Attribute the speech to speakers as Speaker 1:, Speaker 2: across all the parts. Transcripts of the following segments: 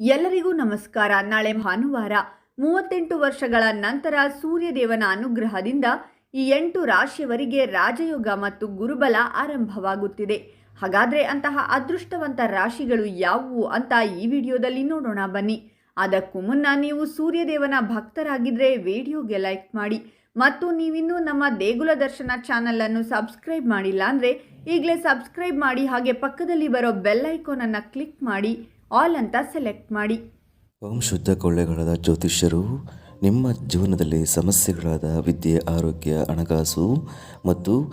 Speaker 1: ಎಲ್ಲರಿಗೂ ನಮಸ್ಕಾರ. ನಾಳೆ ಭಾನುವಾರ ಮೂವತ್ತೆಂಟು ವರ್ಷಗಳ ನಂತರ ಸೂರ್ಯದೇವನ ಅನುಗ್ರಹದಿಂದ ಈ ಎಂಟು ರಾಶಿಯವರಿಗೆ ರಾಜಯೋಗ ಮತ್ತು ಗುರುಬಲ ಆರಂಭವಾಗುತ್ತಿದೆ. ಹಾಗಾದ್ರೆ ಅಂತಹ ಅದೃಷ್ಟವಂತ ರಾಶಿಗಳು ಯಾವುವು ಅಂತ ಈ ವಿಡಿಯೋದಲ್ಲಿ ನೋಡೋಣ ಬನ್ನಿ. ಅದಕ್ಕೂ ಮುನ್ನ ನೀವು ಸೂರ್ಯದೇವನ ಭಕ್ತರಾಗಿದ್ದರೆ ವಿಡಿಯೋಗೆ ಲೈಕ್ ಮಾಡಿ ಮತ್ತು ನೀವಿನ್ನೂ ನಮ್ಮ ದೇಗುಲ ದರ್ಶನ ಚಾನಲನ್ನು ಸಬ್ಸ್ಕ್ರೈಬ್ ಮಾಡಿಲ್ಲ ಅಂದರೆ ಈಗಲೇ ಸಬ್ಸ್ಕ್ರೈಬ್ ಮಾಡಿ ಹಾಗೆ ಪಕ್ಕದಲ್ಲಿ ಬರೋ ಬೆಲ್ ಐಕಾನ್ ಅನ್ನು ಕ್ಲಿಕ್ ಮಾಡಿ. ಆಲ್ ಅಂತ ಸೆಲೆಕ್ಟ್ ಮಾಡಿ.
Speaker 2: ಓಂ ಶುದ್ಧ ಕೊಳ್ಳೆಗಳಾದ ಜ್ಯೋತಿಷ್ಯರು, ನಿಮ್ಮ ಜೀವನದಲ್ಲಿ ಸಮಸ್ಯೆಗಳಾದ ವಿದ್ಯೆ, ಆರೋಗ್ಯ, ಹಣಕಾಸು ಮತ್ತು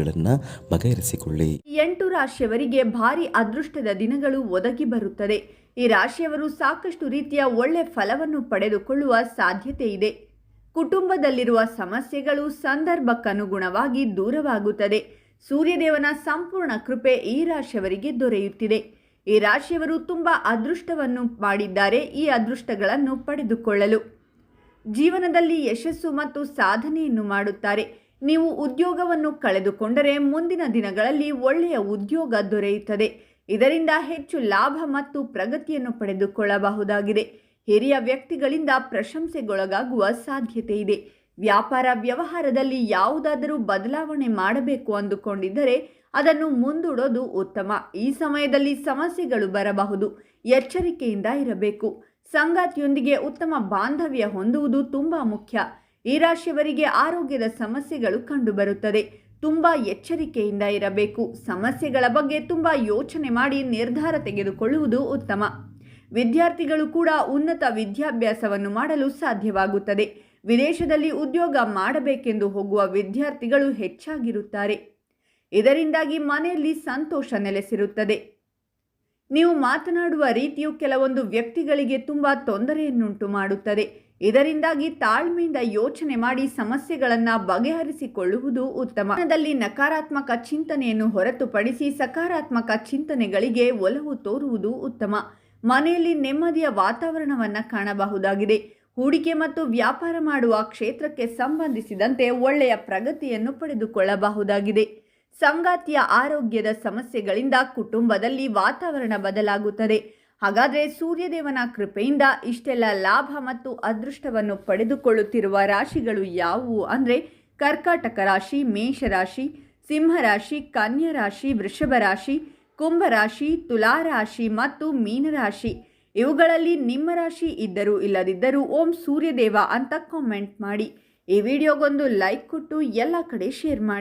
Speaker 2: ಸಮಸ್ಯೆಗಳನ್ನು ಬಗೆಹರಿಸಿಕೊಳ್ಳಿ.
Speaker 1: ಎಂಟು ರಾಶಿಯವರಿಗೆ ಭಾರಿ ಅದೃಷ್ಟದ ದಿನಗಳು ಒದಗಿ ಬರುತ್ತದೆ. ಈ ರಾಶಿಯವರು ಸಾಕಷ್ಟು ರೀತಿಯ ಒಳ್ಳೆ ಫಲವನ್ನು ಪಡೆದುಕೊಳ್ಳುವ ಸಾಧ್ಯತೆ ಇದೆ. ಕುಟುಂಬದಲ್ಲಿರುವ ಸಮಸ್ಯೆಗಳು ಸಂದರ್ಭಕ್ಕನುಗುಣವಾಗಿ ದೂರವಾಗುತ್ತದೆ. ಸೂರ್ಯದೇವನ ಸಂಪೂರ್ಣ ಕೃಪೆ ಈ ರಾಶಿಯವರಿಗೆ ದೊರೆಯುತ್ತಿದೆ. ಈ ರಾಶಿಯವರು ತುಂಬ ಅದೃಷ್ಟವನ್ನು ಮಾಡಿದ್ದಾರೆ ಈ ಅದೃಷ್ಟಗಳನ್ನು ಪಡೆದುಕೊಳ್ಳಲು. ಜೀವನದಲ್ಲಿ ಯಶಸ್ಸು ಮತ್ತು ಸಾಧನೆಯನ್ನು ಮಾಡುತ್ತಾರೆ. ನೀವು ಉದ್ಯೋಗವನ್ನು ಕಳೆದುಕೊಂಡರೆ ಮುಂದಿನ ದಿನಗಳಲ್ಲಿ ಒಳ್ಳೆಯ ಉದ್ಯೋಗ ದೊರೆಯುತ್ತದೆ. ಇದರಿಂದ ಹೆಚ್ಚು ಲಾಭ ಮತ್ತು ಪ್ರಗತಿಯನ್ನು ಪಡೆದುಕೊಳ್ಳಬಹುದಾಗಿದೆ. ಹಿರಿಯ ವ್ಯಕ್ತಿಗಳಿಂದ ಪ್ರಶಂಸೆಗೊಳಗಾಗುವ ಸಾಧ್ಯತೆ ಇದೆ. ವ್ಯಾಪಾರ ವ್ಯವಹಾರದಲ್ಲಿ ಯಾವುದಾದರೂ ಬದಲಾವಣೆ ಮಾಡಬೇಕು ಅಂದುಕೊಂಡಿದ್ದರೆ ಅದನ್ನು ಮುಂದೂಡೋದು ಉತ್ತಮ. ಈ ಸಮಯದಲ್ಲಿ ಸಮಸ್ಯೆಗಳು ಬರಬಹುದು. ಎಚ್ಚರಿಕೆಯಿಂದ ಇರಬೇಕು. ಸಂಗಾತಿಯೊಂದಿಗೆ ಉತ್ತಮ ಬಾಂಧವ್ಯ ಹೊಂದುವುದು ತುಂಬ ಮುಖ್ಯ. ಈ ರಾಶಿಯವರಿಗೆ ಆರೋಗ್ಯದ ಸಮಸ್ಯೆಗಳು ಕಂಡುಬರುತ್ತದೆ. ತುಂಬ ಎಚ್ಚರಿಕೆಯಿಂದ ಇರಬೇಕು. ಸಮಸ್ಯೆಗಳ ಬಗ್ಗೆ ತುಂಬ ಯೋಚನೆ ಮಾಡಿ ನಿರ್ಧಾರ ತೆಗೆದುಕೊಳ್ಳುವುದು ಉತ್ತಮ. ವಿದ್ಯಾರ್ಥಿಗಳು ಕೂಡ ಉನ್ನತ ವಿದ್ಯಾಭ್ಯಾಸವನ್ನು ಮಾಡಲು ಸಾಧ್ಯವಾಗುತ್ತದೆ. ವಿದೇಶದಲ್ಲಿ ಉದ್ಯೋಗ ಮಾಡಬೇಕೆಂದು ಹೋಗುವ ವಿದ್ಯಾರ್ಥಿಗಳು ಹೆಚ್ಚಾಗಿರುತ್ತಾರೆ. ಇದರಿಂದಾಗಿ ಮನೆಯಲ್ಲಿ ಸಂತೋಷ ನೆಲೆಸಿರುತ್ತದೆ. ನೀವು ಮಾತನಾಡುವ ರೀತಿಯು ಕೆಲವೊಂದು ವ್ಯಕ್ತಿಗಳಿಗೆ ತುಂಬ ತೊಂದರೆಯನ್ನುಂಟು ಮಾಡುತ್ತದೆ. ಇದರಿಂದಾಗಿ ತಾಳ್ಮೆಯಿಂದ ಯೋಚನೆ ಮಾಡಿ ಸಮಸ್ಯೆಗಳನ್ನು ಬಗೆಹರಿಸಿಕೊಳ್ಳುವುದು ಉತ್ತಮ. ಮನದಲ್ಲಿ ನಕಾರಾತ್ಮಕ ಚಿಂತನೆಯನ್ನು ಹೊರತುಪಡಿಸಿ ಸಕಾರಾತ್ಮಕ ಚಿಂತನೆಗಳಿಗೆ ಒಲವು ತೋರುವುದು ಉತ್ತಮ. ಮನೆಯಲ್ಲಿ ನೆಮ್ಮದಿಯ ವಾತಾವರಣವನ್ನು ಕಾಣಬಹುದಾಗಿದೆ. ಹೂಡಿಕೆ ಮತ್ತು ವ್ಯಾಪಾರ ಮಾಡುವ ಕ್ಷೇತ್ರಕ್ಕೆ ಸಂಬಂಧಿಸಿದಂತೆ ಒಳ್ಳೆಯ ಪ್ರಗತಿಯನ್ನು ಪಡೆದುಕೊಳ್ಳಬಹುದಾಗಿದೆ. ಸಂಗಾತಿಯ ಆರೋಗ್ಯದ ಸಮಸ್ಯೆಗಳಿಂದ ಕುಟುಂಬದಲ್ಲಿ ವಾತಾವರಣ ಬದಲಾಗುತ್ತದೆ. ಹಾಗಾದರೆ ಸೂರ್ಯದೇವನ ಕೃಪೆಯಿಂದ ಇಷ್ಟೆಲ್ಲ ಲಾಭ ಮತ್ತು ಅದೃಷ್ಟವನ್ನು ಪಡೆದುಕೊಳ್ಳುತ್ತಿರುವ ರಾಶಿಗಳು ಯಾವುವು? ಅಂದರೆ ಕರ್ಕಾಟಕ ರಾಶಿ ಮೇಷರಾಶಿ ಸಿಂಹರಾಶಿ ಕನ್ಯಾ ರಾಶಿ, ವೃಷಭ ರಾಶಿ ಕುಂಭರಾಶಿ ತುಲಾರಾಶಿ ಮತ್ತು ಮೀನರಾಶಿ ಇವುಗಳಲ್ಲಿ ನಿಮ್ಮ ರಾಶಿ ಇದ್ದರೂ ಇಲ್ಲದಿದ್ದರೂ ಓಂ ಸೂರ್ಯದೇವ ಅಂತ ಕಾಮೆಂಟ್ ಮಾಡಿ. ಈ ವಿಡಿಯೋಗೊಂದು ಲೈಕ್ ಕೊಟ್ಟು ಎಲ್ಲ ಕಡೆ ಶೇರ್ ಮಾಡಿ.